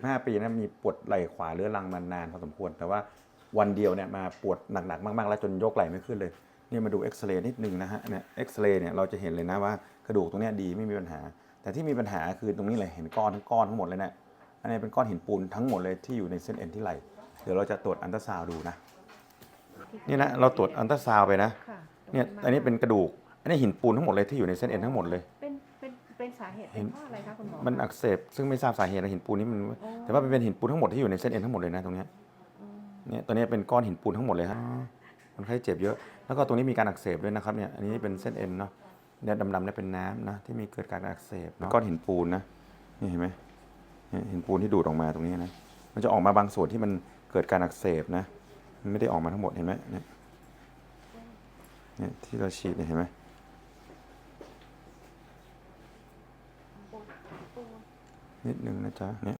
45 ปีนะมีปวดไหล่ขวาเรื้อรังมานานพอสมควร แต่ว่าวันเดียวเนี่ยมาปวดหนักๆ มากๆ แล้วจนยกไหล่ไม่ขึ้นเลยนี่มาดูเอ็กซเรย์นิดนึงนะฮะเนี่ยเอ็กซเรย์เนี่ยเราจะเห็นเลยนะว่ากระดูกตรงเนี้ยดีไม่มีปัญหา แต่ที่มีปัญหาคือตรงนี้เลยเห็นก้อนทั้งก้อนทั้งหมดเลยเนะอันนี้เป็นก้อนหินปูนทั้งหมดเลยที่อยู่ในเส้นเอ็นที่ไหล่เดี๋ยวเราจะตรวจอันตราซาวด์ดูนะนี่นะเราตรวจอันตราซาวด์ไปนะค่ะเนี่ยอันนี้เป็นกระดูกอันนี้หินปูนทั้งหมดเลยที่อยู่ในเส้นเอ็นทั้งหมดเลย เป็นเป็นเป็นสาเหตุเป็นเพราะอะไรคะคุณหมอมันอักเสบซึ่งไม่ทราบสาเหตุนะหินปูนนี่มันแต่ว่ามันเป็นหินปูนทั้งหมดที่อยู่ในเส้นเอ็นทั้งหมดเลยนะตรงเนี้ยเนี่ยตัวเนี้ยเป็นก้อนหินปูนทั้งหมดเลยฮะคนไข้เจ็บเยอะ แล้วก็ตรงนี้มีการอักเสบด้วยนะครับเนี่ยอันนี้เป็นเส้นเอ็นเนาะเนี่ยดำๆเนี่ยเป็นน้ำนะที่มีเกิดการอักเสบเนาะก้อนหินปูนนะนี่เห็นไหมเนี่ยหินปูนที่ดูดออกมาตรงนี้นะ มันจะออกมาบางส่วนที่มันเกิดการอักเสบนะ มันไม่ได้ออกมาทั้งหมดเห็นไหมเนี่ยเนี่ยที่เราฉีดเนี่ยเห็นไหม นิดหนึ่งนะจ๊ะเนี่ย